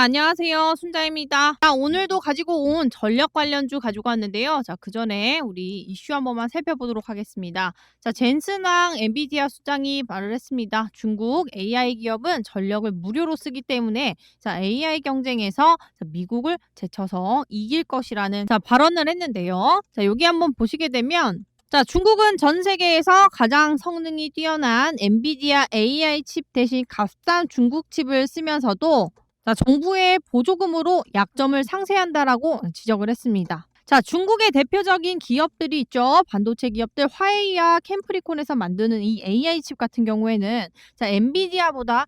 자, 안녕하세요. 순자입니다. 자, 오늘도 가지고 온 전력 관련주 가지고 왔는데요. 자, 그 전에 우리 이슈 한 번만 살펴보도록 하겠습니다. 자, 젠슨왕 엔비디아 수장이 말을 했습니다. 중국 AI 기업은 전력을 무료로 쓰기 때문에 자, AI 경쟁에서 자, 미국을 제쳐서 이길 것이라는 자, 발언을 했는데요. 자, 여기 한번 보시게 되면 자, 중국은 전 세계에서 가장 성능이 뛰어난 엔비디아 AI 칩 대신 값싼 중국 칩을 쓰면서도 자, 정부의 보조금으로 약점을 상쇄한다라고 지적을 했습니다. 자, 중국의 대표적인 기업들이 있죠. 반도체 기업들 화웨이와 캠프리콘에서 만드는 이 AI 칩 같은 경우에는 자, 엔비디아보다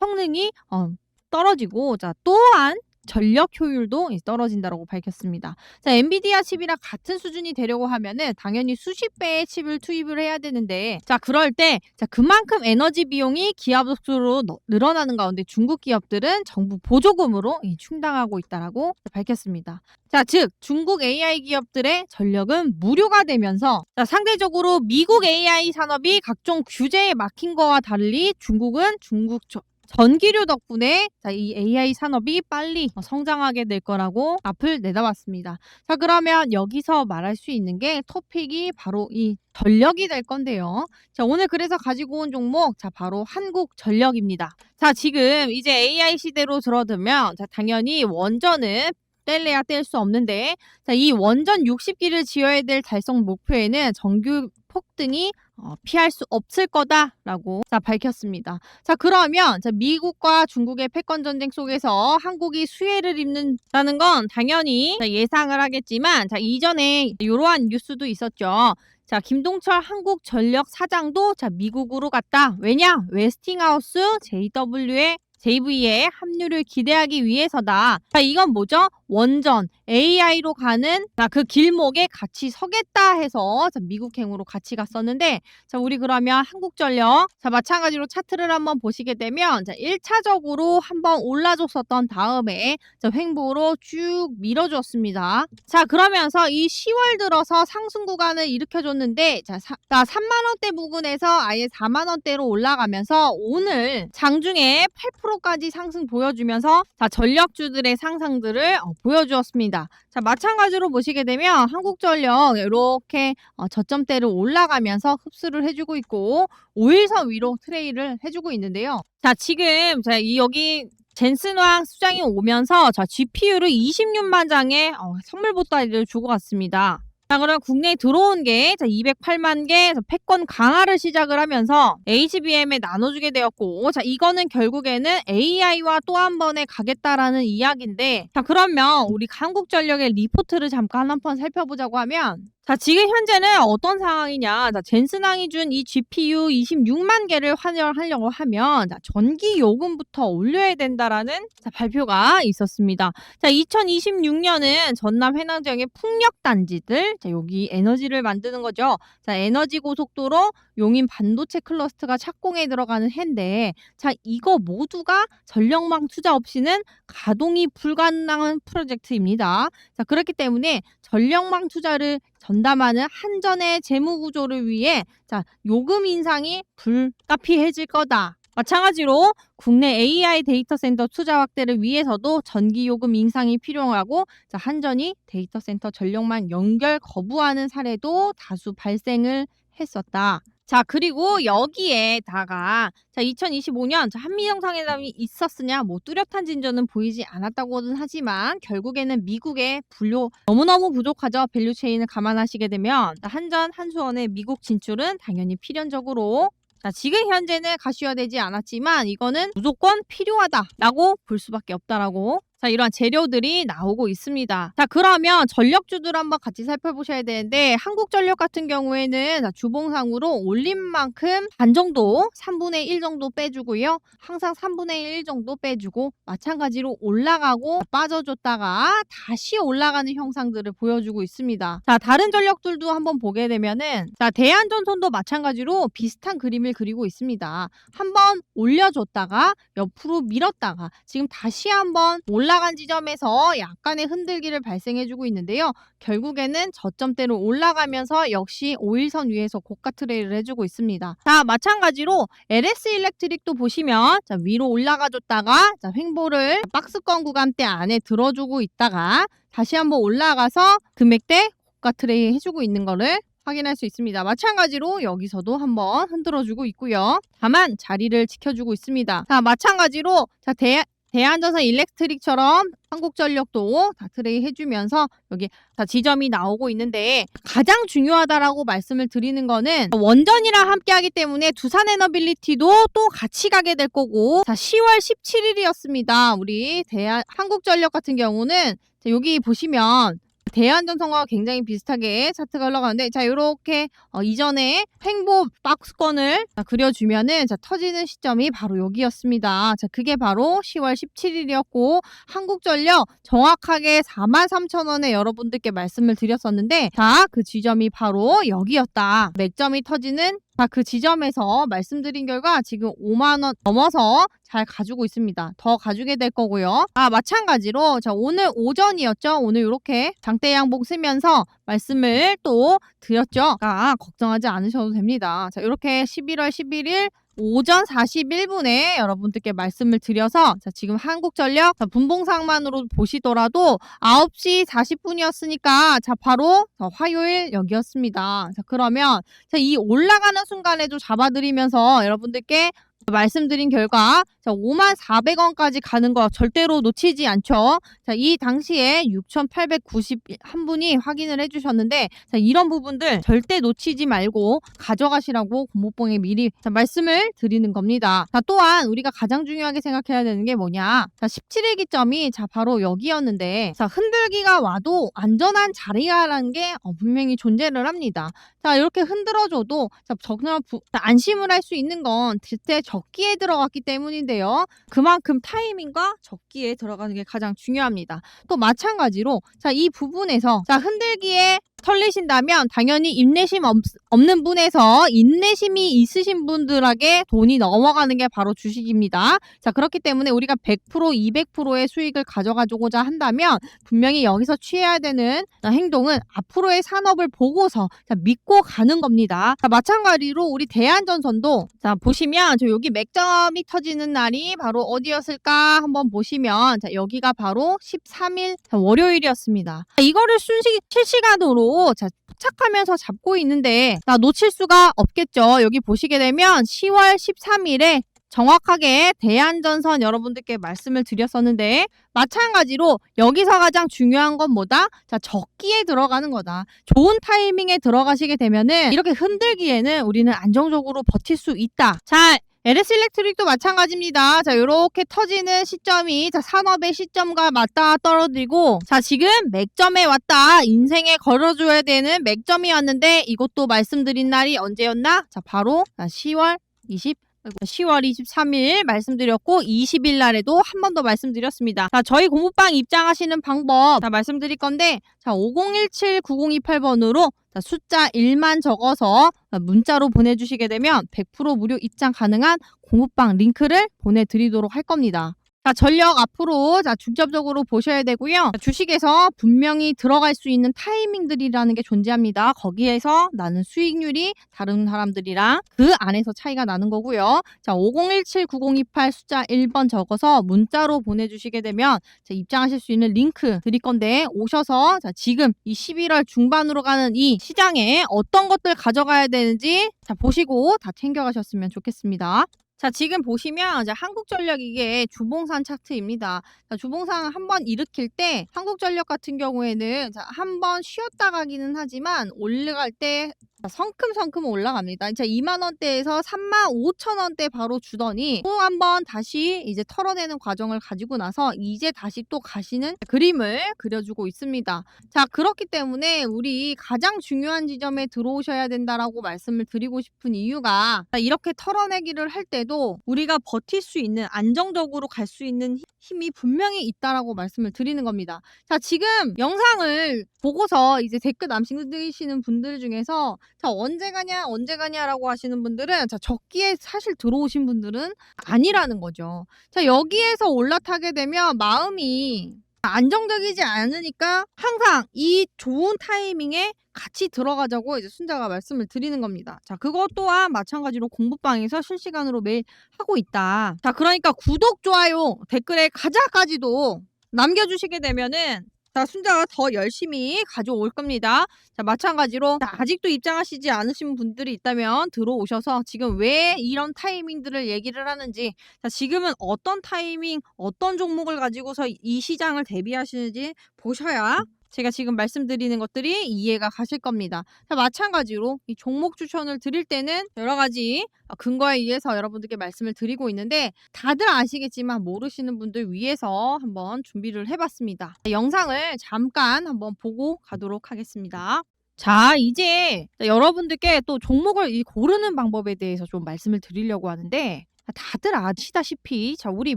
성능이 어, 떨어지고 자, 또한 전력 효율도 떨어진다고 밝혔습니다. 자, 엔비디아 칩이랑 같은 수준이 되려고 하면은 당연히 수십 배의 칩을 투입을 해야 되는데 자, 그럴 때 자, 그만큼 에너지 비용이 기업으로 너- 늘어나는 가운데 중국 기업들은 정부 보조금으로 이 충당하고 있다라고 밝혔습니다. 자, 즉 중국 AI 기업들의 전력은 무료가 되면서 자, 상대적으로 미국 AI 산업이 각종 규제에 막힌 거와 달리 중국은 중국 저- 전기료 덕분에 자, 이 AI 산업이 빨리 어, 성장하게 될 거라고 앞을 내다봤습니다. 자, 그러면 여기서 말할 수 있는 게 토픽이 바로 이 전력이 될 건데요. 자, 오늘 그래서 가지고 온 종목, 자, 바로 한국 전력입니다. 자, 지금 이제 AI 시대로 들어들면, 자, 당연히 원전은 뗄래야 뗄 수 없는데, 자, 이 원전 60기를 지어야 될 달성 목표에는 정규 폭등이 어, 피할 수 없을 거다라고 자, 밝혔습니다. 자, 그러면 자, 미국과 중국의 패권 전쟁 속에서 한국이 수혜를 입는다는 건 당연히 자, 예상을 하겠지만 자, 이전에 이러한 뉴스도 있었죠. 자, 김동철 한국 전력 사장도 자, 미국으로 갔다. 왜냐? 웨스팅하우스 JW의 JV의 합류를 기대하기 위해서다. 자, 이건 뭐죠? 원전 AI로 가는 자, 그 길목에 같이 서겠다 해서 자, 미국행으로 같이 갔었는데 자, 우리 그러면 한국전력 자, 마찬가지로 차트를 한번 보시게 되면 자, 1차적으로 한번 올라줬었던 다음에 자, 횡보로 쭉 밀어줬습니다. 자, 그러면서 이 10월 들어서 상승 구간을 일으켜줬는데 자, 사, 자 3만 원대 부근에서 아예 4만 원대로 올라가면서 오늘 장중에 8%까지 상승 보여주면서 자, 전력주들의 상승들을 어, 보여주었습니다. 자, 마찬가지로 보시게 되면 한국전력 이렇게 어, 저점대를 올라가면서 흡수를 해주고 있고 5일선 위로 트레이를 해주고 있는데요. 자, 지금 자, 이 여기 젠슨왕 수장이 오면서 자, GPU를 26만 장의 어, 선물 보따리를 주고 갔습니다. 자, 그럼 국내에 들어온 게 자, 208만 개 패권 강화를 시작을 하면서 HBM에 나눠주게 되었고, 자, 이거는 결국에는 AI와 또 한 번에 가겠다라는 이야기인데, 자, 그러면 우리 한국전력의 리포트를 잠깐 한번 살펴보자고 하면, 자, 지금 현재는 어떤 상황이냐. 자, 젠슨왕이 준 이 GPU 26만 개를 환영하려고 하면, 자, 전기 요금부터 올려야 된다라는 자, 발표가 있었습니다. 자, 2026년은 전남 해남 지역의 풍력 단지들, 자, 여기 에너지를 만드는 거죠. 자, 에너지 고속도로 용인 반도체 클러스터가 착공에 들어가는 해인데, 자, 이거 모두가 전력망 투자 없이는 가동이 불가능한 프로젝트입니다. 자, 그렇기 때문에 전력망 투자를 전담하는 한전의 재무 구조를 위해 자, 요금 인상이 불가피해질 거다. 마찬가지로 국내 AI 데이터 센터 투자 확대를 위해서도 전기 요금 인상이 필요하고 자, 한전이 데이터 센터 전력망 연결 거부하는 사례도 다수 발생을 했었다. 자, 그리고 여기에다가 자, 2025년 자, 한미 정상회담이 있었으냐 뭐 뚜렷한 진전은 보이지 않았다고는 하지만 결국에는 미국의 분료 너무너무 부족하죠. 밸류 체인을 감안하시게 되면 자, 한전 한수원의 미국 진출은 당연히 필연적으로 자, 지금 현재는 가시화되지 않았지만 이거는 무조건 필요하다라고 볼 수밖에 없다라고 자, 이러한 재료들이 나오고 있습니다. 자, 그러면 전력주들 한번 같이 살펴보셔야 되는데 한국전력 같은 경우에는 자, 주봉상으로 올린 만큼 반 정도 3분의 1 정도 빼주고요. 항상 3분의 1 정도 빼주고 마찬가지로 올라가고 빠져줬다가 다시 올라가는 형상들을 보여주고 있습니다. 자, 다른 전력들도 한번 보게 되면은 자, 대한전선도 마찬가지로 비슷한 그림을 그리고 있습니다. 한번 올려줬다가 옆으로 밀었다가 지금 다시 한번 올라 올라간 지점에서 약간의 흔들기를 발생해주고 있는데요. 결국에는 저점대로 올라가면서 역시 5일선 위에서 고가 트레이를 해주고 있습니다. 자, 마찬가지로 LS 일렉트릭도 보시면 자, 위로 올라가줬다가 자, 횡보를 박스권 구간대 안에 들어주고 있다가 다시 한번 올라가서 금액대 고가 트레이 해주고 있는 거를 확인할 수 있습니다. 마찬가지로 여기서도 한번 흔들어주고 있고요. 다만 자리를 지켜주고 있습니다. 자, 마찬가지로 자, 대, 대한전선 일렉트릭처럼 한국전력도 다 트레이 해주면서 여기 자, 지점이 나오고 있는데 가장 중요하다라고 말씀을 드리는 거는 원전이랑 함께하기 때문에 두산 에너빌리티도 또 같이 가게 될 거고 자, 10월 17일이었습니다. 우리 대한 한국전력 같은 경우는 자, 여기 보시면 대한전선과 굉장히 비슷하게 차트가 흘러가는데 자 이렇게 어, 이전에 횡보 박스권을 자, 그려주면은 자 터지는 시점이 바로 여기였습니다. 자 그게 바로 10월 17일이었고 한국전력 정확하게 43,000원에 여러분들께 말씀을 드렸었는데 자 그 지점이 바로 여기였다. 맥점이 터지는 자, 그 지점에서 말씀드린 결과 지금 5만원 넘어서 잘 가지고 있습니다. 더 가지게 될 거고요. 아, 마찬가지로 자, 오늘 오전이었죠. 오늘 이렇게 장대 양봉 쓰면서 말씀을 또 드렸죠. 아, 걱정하지 않으셔도 됩니다. 자, 이렇게 11월 11일 오전 41분에 여러분들께 말씀을 드려서 자, 지금 한국전력 자, 분봉상만으로 보시더라도 9시 40분이었으니까 자 바로 자, 화요일 여기였습니다. 자 그러면 자, 이 올라가는 순간에도 잡아드리면서 여러분들께 말씀드린 결과 자 5만 400원까지 가는 거 절대로 놓치지 않죠. 자, 이 당시에 6,891분이 확인을 해주셨는데 자, 이런 부분들 절대 놓치지 말고 가져가시라고 고모뽕에 미리 자, 말씀을 드리는 겁니다. 자, 또한 우리가 가장 중요하게 생각해야 되는 게 뭐냐? 자, 17일 기점이 자 바로 여기였는데 자, 흔들기가 와도 안전한 자리가라는 게 어, 분명히 존재를 합니다. 자, 이렇게 흔들어줘도 자, 정말 부- 자, 안심을 할 수 있는 건 그때 적기에 들어갔기 때문인데요. 그만큼 타이밍과 적기에 들어가는 게 가장 중요합니다. 또 마찬가지로 자, 이 부분에서 자, 흔들기에 털리신다면 당연히 인내심 없, 없는 분에서 인내심이 있으신 분들에게 돈이 넘어가는 게 바로 주식입니다. 자, 그렇기 때문에 우리가 100% 200%의 수익을 가져가고자 한다면 분명히 여기서 취해야 되는 행동은 앞으로의 산업을 보고서 자, 믿고 가는 겁니다. 자, 마찬가지로 우리 대한전선도 자, 보시면 저 여기 맥점이 터지는 날이 바로 어디였을까 한번 보시면 자, 여기가 바로 13일 자, 월요일이었습니다. 자, 이거를 순식 실시간으로 자, 포착하면서 잡고 있는데 자, 놓칠 수가 없겠죠. 여기 보시게 되면 10월 13일에 정확하게 대한전선 여러분들께 말씀을 드렸었는데 마찬가지로 여기서 가장 중요한 건 뭐다? 자, 적기에 들어가는 거다. 좋은 타이밍에 들어가시게 되면은 이렇게 흔들기에는 우리는 안정적으로 버틸 수 있다. 자, LS 일렉트릭도 마찬가지입니다. 자, 요렇게 터지는 시점이 자, 산업의 시점과 맞닿아 떨어지고 자, 지금 맥점에 왔다. 인생에 걸어줘야 되는 맥점이 왔는데 이것도 말씀드린 날이 언제였나? 자, 바로 자, 10월 20 10월 23일 말씀드렸고 20일 날에도 한 번 더 말씀드렸습니다. 자, 저희 공부방 입장하시는 방법 자, 말씀드릴 건데 자, 5017-9028번으로 자, 숫자 1만 적어서 문자로 보내주시게 되면 100% 무료 입장 가능한 공부방 링크를 보내드리도록 할 겁니다. 자, 전력 앞으로 자, 중점적으로 보셔야 되고요. 자, 주식에서 분명히 들어갈 수 있는 타이밍들이라는 게 존재합니다. 거기에서 나는 수익률이 다른 사람들이랑 그 안에서 차이가 나는 거고요. 자, 5017-9028 숫자 1번 적어서 문자로 보내 주시게 되면 자, 입장하실 수 있는 링크 드릴 건데 오셔서 자, 지금 이 11월 중반으로 가는 이 시장에 어떤 것들 가져가야 되는지 자, 보시고 다 챙겨 가셨으면 좋겠습니다. 자, 지금 보시면 이제 한국전력 이게 주봉산 차트입니다. 자, 주봉산 한 번 일으킬 때 한국전력 같은 경우에는 자, 한 번 쉬었다 가기는 하지만 올라갈 때 자, 성큼성큼 올라갑니다. 자, 2만 원대에서 3만 5천 원대 바로 주더니 또 한번 다시 이제 털어내는 과정을 가지고 나서 이제 다시 또 가시는 그림을 그려주고 있습니다. 자, 그렇기 때문에 우리 가장 중요한 지점에 들어오셔야 된다라고 말씀을 드리고 싶은 이유가 자, 이렇게 털어내기를 할 때도 우리가 버틸 수 있는 안정적으로 갈 수 있는 힘- 힘이 분명히 있다라고 말씀을 드리는 겁니다. 자, 지금 영상을 보고서 이제 댓글 남기시는 분들 중에서 자, 자, 언제 가냐, 언제 가냐라고 하시는 분들은 자, 적기에 사실 들어오신 분들은 아니라는 거죠. 자, 여기에서 올라타게 되면 마음이 안정적이지 않으니까 항상 이 좋은 타이밍에 같이 들어가자고 이제 순자가 말씀을 드리는 겁니다. 자, 그것 또한 마찬가지로 공부방에서 실시간으로 매일 하고 있다. 자, 그러니까 구독, 좋아요, 댓글에 가자까지도 남겨주시게 되면은 자, 순자가 더 열심히 가져올 겁니다. 자, 마찬가지로 자, 아직도 입장하시지 않으신 분들이 있다면 들어오셔서 지금 왜 이런 타이밍들을 얘기를 하는지 자, 지금은 어떤 타이밍, 어떤 종목을 가지고서 이 시장을 대비하시는지 보셔야 제가 지금 말씀드리는 것들이 이해가 가실 겁니다. 자, 마찬가지로 이 종목 추천을 드릴 때는 여러 가지 근거에 의해서 여러분들께 말씀을 드리고 있는데 다들 아시겠지만 모르시는 분들 위해서 한번 준비를 해봤습니다. 영상을 잠깐 한번 보고 가도록 하겠습니다. 자, 이제 여러분들께 또 종목을 이 고르는 방법에 대해서 좀 말씀을 드리려고 하는데 다들 아시다시피 자, 우리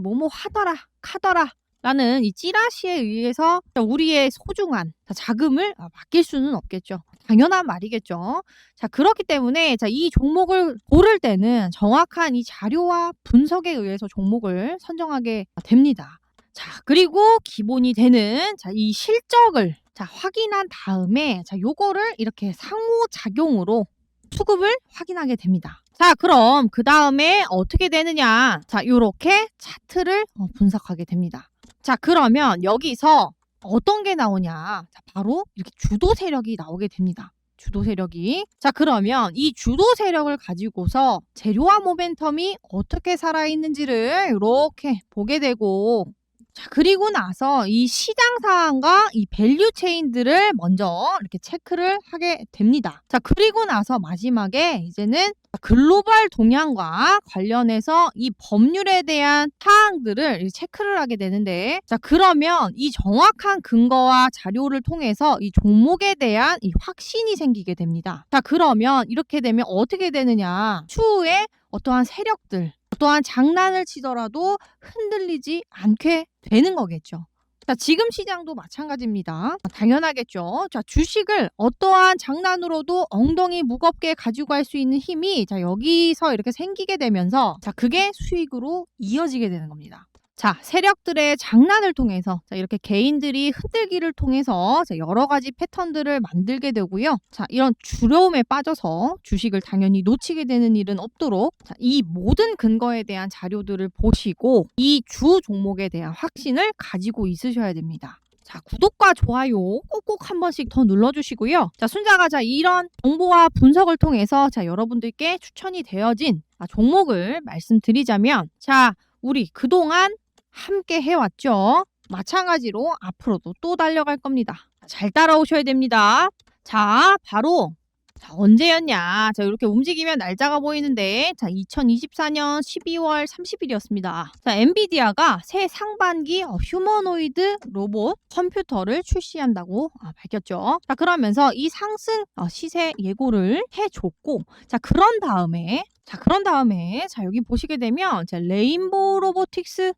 뭐뭐 하더라, 카더라 라는 이 찌라시에 의해서 우리의 소중한 자금을 아, 맡길 수는 없겠죠. 당연한 말이겠죠. 자, 그렇기 때문에 자, 이 종목을 고를 때는 정확한 이 자료와 분석에 의해서 종목을 선정하게 됩니다. 자, 그리고 기본이 되는 자, 이 실적을 자, 확인한 다음에 자, 요거를 이렇게 상호작용으로 수급을 확인하게 됩니다. 자, 그럼 그 다음에 어떻게 되느냐? 자, 요렇게 차트를 어, 분석하게 됩니다. 자, 그러면 여기서 어떤 게 나오냐? 자, 바로 이렇게 주도 세력이 나오게 됩니다. 주도 세력이. 자, 그러면 이 주도 세력을 가지고서 재료와 모멘텀이 어떻게 살아있는지를 이렇게 보게 되고, 자, 그리고 나서 이 시장 상황과 이 밸류 체인들을 먼저 이렇게 체크를 하게 됩니다. 자, 그리고 나서 마지막에 이제는 글로벌 동향과 관련해서 이 법률에 대한 사항들을 체크를 하게 되는데 자 그러면 이 정확한 근거와 자료를 통해서 이 종목에 대한 이 확신이 생기게 됩니다. 자 그러면 이렇게 되면 어떻게 되느냐 추후에 어떠한 세력들 어떠한 장난을 치더라도 흔들리지 않게 되는 거겠죠. 자, 지금 시장도 마찬가지입니다. 당연하겠죠. 자, 주식을 어떠한 장난으로도 엉덩이 무겁게 가지고 갈 수 있는 힘이 자, 여기서 이렇게 생기게 되면서 자, 그게 수익으로 이어지게 되는 겁니다. 자, 세력들의 장난을 통해서 자, 이렇게 개인들이 흔들기를 통해서 자, 여러 가지 패턴들을 만들게 되고요. 자, 이런 두려움에 빠져서 주식을 당연히 놓치게 되는 일은 없도록 자, 이 모든 근거에 대한 자료들을 보시고 이 주 종목에 대한 확신을 가지고 있으셔야 됩니다. 자, 구독과 좋아요 꼭꼭 한 번씩 더 눌러주시고요. 자, 순자가 자, 이런 정보와 분석을 통해서 자, 여러분들께 추천이 되어진 아, 종목을 말씀드리자면 자, 우리 그동안 함께 해왔죠. 마찬가지로 앞으로도 또 달려갈 겁니다. 잘 따라오셔야 됩니다. 자, 바로 자, 언제였냐? 자, 이렇게 움직이면 날짜가 보이는데, 자, 2024년 12월 30일이었습니다. 자, 엔비디아가 새 상반기 어, 휴머노이드 로봇 컴퓨터를 출시한다고 아, 밝혔죠. 자, 그러면서 이 상승 어, 시세 예고를 해줬고, 자, 그런 다음에, 자, 그런 다음에, 자, 여기 보시게 되면, 자, 레인보우 로보틱스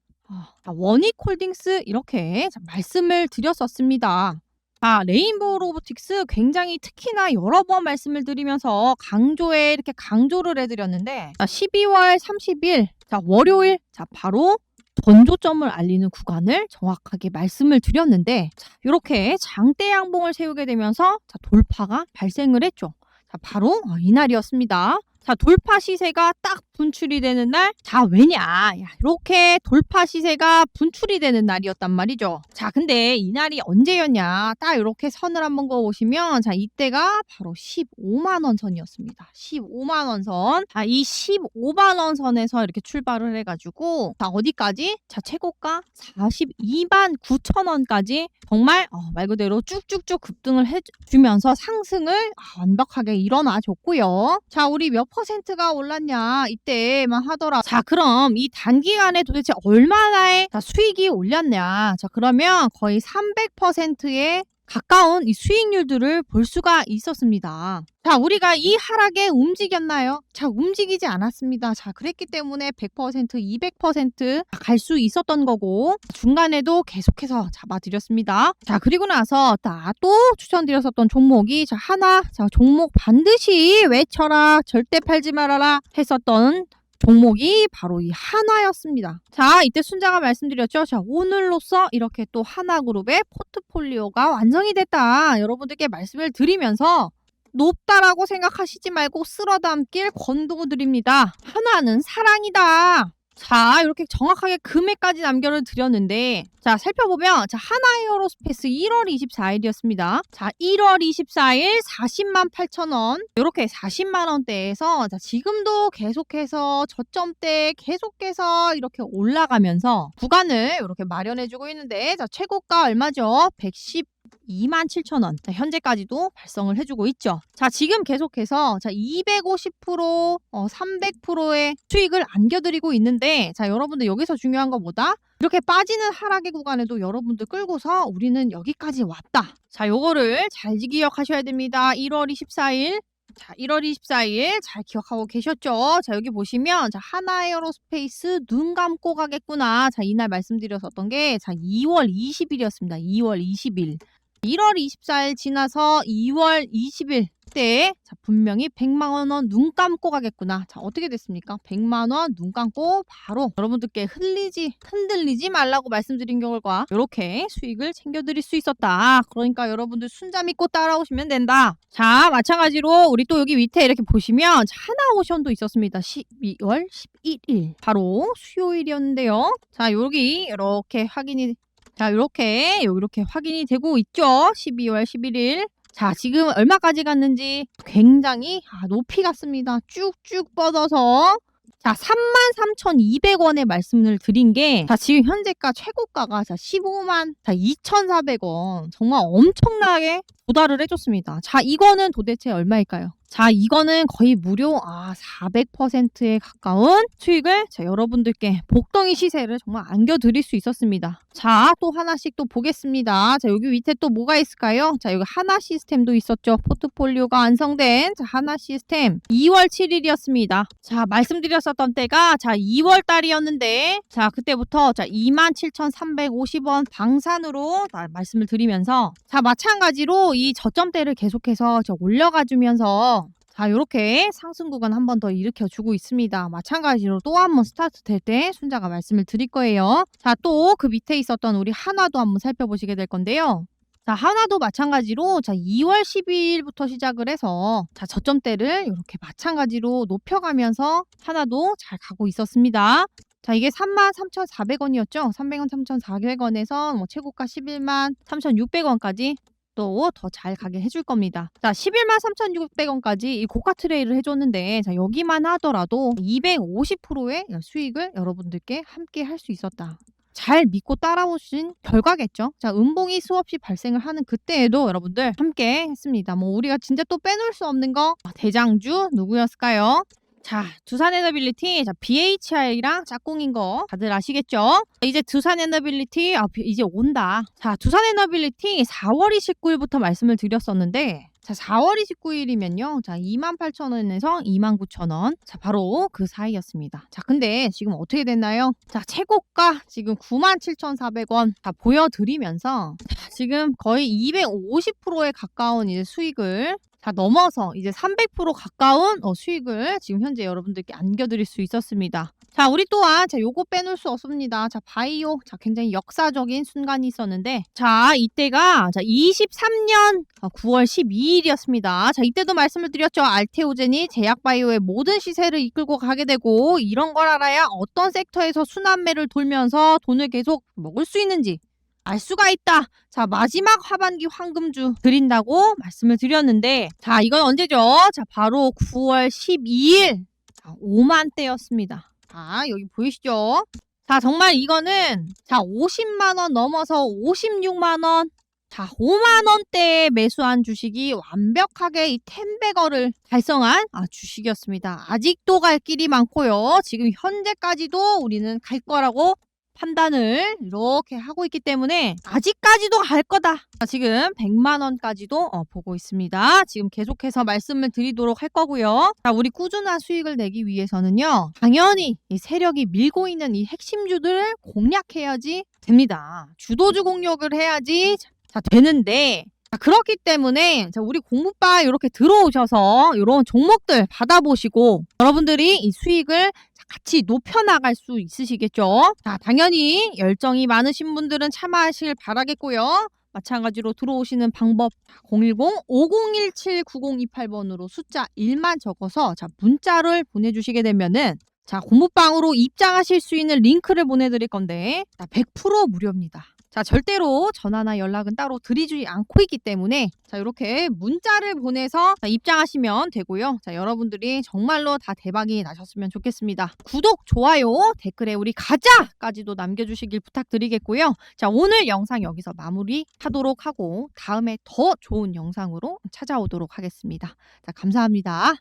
자, 원익 홀딩스 이렇게 자, 말씀을 드렸었습니다. 아, 레인보우 로보틱스 굉장히 특히나 여러 번 말씀을 드리면서 강조에 이렇게 강조를 해드렸는데 자, 12월 30일 자, 월요일 자, 바로 전조점을 알리는 구간을 정확하게 말씀을 드렸는데 자, 이렇게 장대 양봉을 세우게 되면서 자, 돌파가 발생을 했죠. 자, 바로 어, 이날이었습니다. 자, 돌파 시세가 딱 분출이 되는 날. 자, 왜냐? 야, 이렇게 돌파 시세가 분출이 되는 날이었단 말이죠. 자, 근데 이 날이 언제였냐? 딱 이렇게 선을 한번 그어 보시면 자, 이때가 바로 15만 원 선이었습니다. 15만 원 선. 자, 이 15만 원 선에서 이렇게 출발을 해 가지고 자, 어디까지? 자, 최고가 42만 9천 원까지 정말 어, 말 그대로 쭉쭉쭉 급등을 해 주면서 상승을 아, 완벽하게 일어나 줬고요. 자, 우리 몇 퍼센트 가 올랐냐? 이때만 하더라. 자, 그럼 이 단기간에 도대체 얼마나의 자, 수익이 올렸냐? 자, 그러면 거의 300%의 가까운 이 수익률들을 볼 수가 있었습니다. 자, 우리가 이 하락에 움직였나요? 자, 움직이지 않았습니다. 자, 그랬기 때문에 100%, 200%갈 수 있었던 거고, 중간에도 계속해서 잡아드렸습니다. 자, 그리고 나서 다또 추천드렸었던 종목이, 자, 하나, 자, 종목 반드시 외쳐라, 절대 팔지 말아라 했었던 종목이 바로 이 한화였습니다. 자, 이때 순자가 말씀드렸죠. 자, 오늘로써 이렇게 또 하나그룹의 포트폴리오가 완성이 됐다. 여러분들께 말씀을 드리면서 높다라고 생각하시지 말고 쓸어 담길 권고드립니다. 하나는 사랑이다. 자, 이렇게 정확하게 금액까지 남겨를 드렸는데, 자, 살펴보면, 자, 하나 에어로스페이스 1월 24일이었습니다. 자, 1월 24일 40만 8천 원. 이렇게 40만 원대에서, 자, 지금도 계속해서 저점대 계속해서 이렇게 올라가면서 구간을 이렇게 마련해주고 있는데, 자, 최고가 얼마죠? 110 2만 7천 원. 자, 현재까지도 발송을 해주고 있죠. 자, 지금 계속해서 자, 250% 어, 300%의 수익을 안겨드리고 있는데, 자, 여러분들 여기서 중요한 것보다 이렇게 빠지는 하락의 구간에도 여러분들 끌고서 우리는 여기까지 왔다. 자, 요거를 잘 기억하셔야 됩니다. 1월 24일. 자, 1월 24일 잘 기억하고 계셨죠? 자, 여기 보시면 자, 하나 에어로스페이스 눈 감고 가겠구나. 자, 이날 말씀드렸었던 게 자, 2월 20일이었습니다. 2월 20일. 1월 24일 지나서 2월 20일 때 자, 분명히 100만 원 눈 감고 가겠구나. 자, 어떻게 됐습니까? 100만 원 눈 감고 바로 여러분들께 흘리지 흔들리지 말라고 말씀드린 결과 이렇게 수익을 챙겨 드릴 수 있었다. 그러니까 여러분들 순자 믿고 따라오시면 된다. 자, 마찬가지로 우리 또 여기 밑에 이렇게 보시면 하나 오션도 있었습니다. 12월 11일. 바로 수요일이었는데요. 자, 여기 이렇게 확인이 자, 이렇게 이렇게 확인이 되고 있죠. 12월 11일. 자, 지금 얼마까지 갔는지 굉장히 아, 높이 갔습니다. 쭉쭉 뻗어서 자, 33,200원에 말씀을 드린 게, 자, 지금 현재가 최고가가 자, 15만, 자, 2,400원. 정말 엄청나게 도달을 해줬습니다. 자, 이거는 도대체 얼마일까요? 자, 이거는 거의 무료 아, 400%에 가까운 수익을 자, 여러분들께 복덩이 시세를 정말 안겨드릴 수 있었습니다. 자, 또 하나씩 또 보겠습니다. 자, 여기 밑에 또 뭐가 있을까요? 자, 여기 하나 시스템도 있었죠. 포트폴리오가 완성된 자, 하나 시스템 2월 7일이었습니다. 자, 말씀드렸었던 때가 자, 2월 달이었는데 자, 그때부터 자, 27,350원 방산으로 자, 말씀을 드리면서 자, 마찬가지로 이 저점대를 계속해서 저 올려가 주면서 자, 이렇게 상승 구간 한 번 더 일으켜 주고 있습니다. 마찬가지로 또 한 번 스타트 될 때 순자가 말씀을 드릴 거예요. 자, 또 그 밑에 있었던 우리 하나도 한번 살펴보시게 될 건데요. 자, 하나도 마찬가지로 자, 2월 12일부터 시작을 해서 자, 저점대를 이렇게 마찬가지로 높여가면서 하나도 잘 가고 있었습니다. 자, 이게 33,400원이었죠? 300원, 3,400원에서 뭐 최고가 11만 3,600원까지 또 더 잘 가게 해줄 겁니다. 자, 11만 3,600원까지 이 고가 트레이를 해줬는데, 자, 여기만 하더라도 250%의 수익을 여러분들께 함께 할 수 있었다. 잘 믿고 따라오신 결과겠죠. 자, 음봉이 수없이 발생을 하는 그때에도 여러분들 함께 했습니다. 뭐 우리가 진짜 또 빼놓을 수 없는 거 아, 대장주 누구였을까요? 자, 두산 에너빌리티, 자, BHI랑 짝꿍인 거 다들 아시겠죠? 이제 두산 에너빌리티, 아, 이제 온다. 자, 두산 에너빌리티 4월 29일부터 말씀을 드렸었는데, 자, 4월 29일이면요. 자, 28,000원에서 29,000원. 자, 바로 그 사이였습니다. 자, 근데 지금 어떻게 됐나요? 자, 최고가 지금 97,400원 다 보여드리면서 자, 지금 거의 250%에 가까운 이제 수익을 자, 넘어서 이제 300% 가까운 어, 수익을 지금 현재 여러분들께 안겨드릴 수 있었습니다. 자, 우리 또한 자, 요거 빼놓을 수 없습니다. 자, 바이오. 자, 굉장히 역사적인 순간이 있었는데 자, 이때가 자, 23년 9월 12일이었습니다. 자, 이때도 말씀을 드렸죠. 알테오젠이 제약바이오의 모든 시세를 이끌고 가게 되고 이런 걸 알아야 어떤 섹터에서 순환매를 돌면서 돈을 계속 먹을 수 있는지 알 수가 있다. 자, 마지막 하반기 황금주 드린다고 말씀을 드렸는데, 자, 이건 언제죠? 자, 바로 9월 12일. 자, 5만 대였습니다. 자, 여기 보이시죠? 자, 정말 이거는, 자, 50만원 넘어서 56만원. 자, 5만원대에 매수한 주식이 완벽하게 이 텐베거를 달성한 아, 주식이었습니다. 아직도 갈 길이 많고요. 지금 현재까지도 우리는 갈 거라고 판단을 이렇게 하고 있기 때문에 아직까지도 갈 거다. 자, 지금 100만 원까지도 어, 보고 있습니다. 지금 계속해서 말씀을 드리도록 할 거고요. 자, 우리 꾸준한 수익을 내기 위해서는요. 당연히 이 세력이 밀고 있는 이 핵심주들을 공략해야지 됩니다. 주도주 공략을 해야지 자, 되는데 자, 그렇기 때문에 자, 우리 공부바 이렇게 들어오셔서 이런 종목들 받아보시고 여러분들이 이 수익을 자, 같이 높여나갈 수 있으시겠죠? 자, 당연히 열정이 많으신 분들은 참아하실 바라겠고요. 마찬가지로 들어오시는 방법 010-5017-9028번으로 숫자 1만 적어서 자, 문자를 보내주시게 되면은 자, 공부방으로 입장하실 수 있는 링크를 보내드릴 건데 자, 100% 무료입니다. 자, 절대로 전화나 연락은 따로 드리지 않고 있기 때문에 자, 이렇게 문자를 보내서 자, 입장하시면 되고요. 자, 여러분들이 정말로 다 대박이 나셨으면 좋겠습니다. 구독, 좋아요, 댓글에 우리 가자까지도 남겨주시길 부탁드리겠고요. 자, 오늘 영상 여기서 마무리하도록 하고 다음에 더 좋은 영상으로 찾아오도록 하겠습니다. 자, 감사합니다.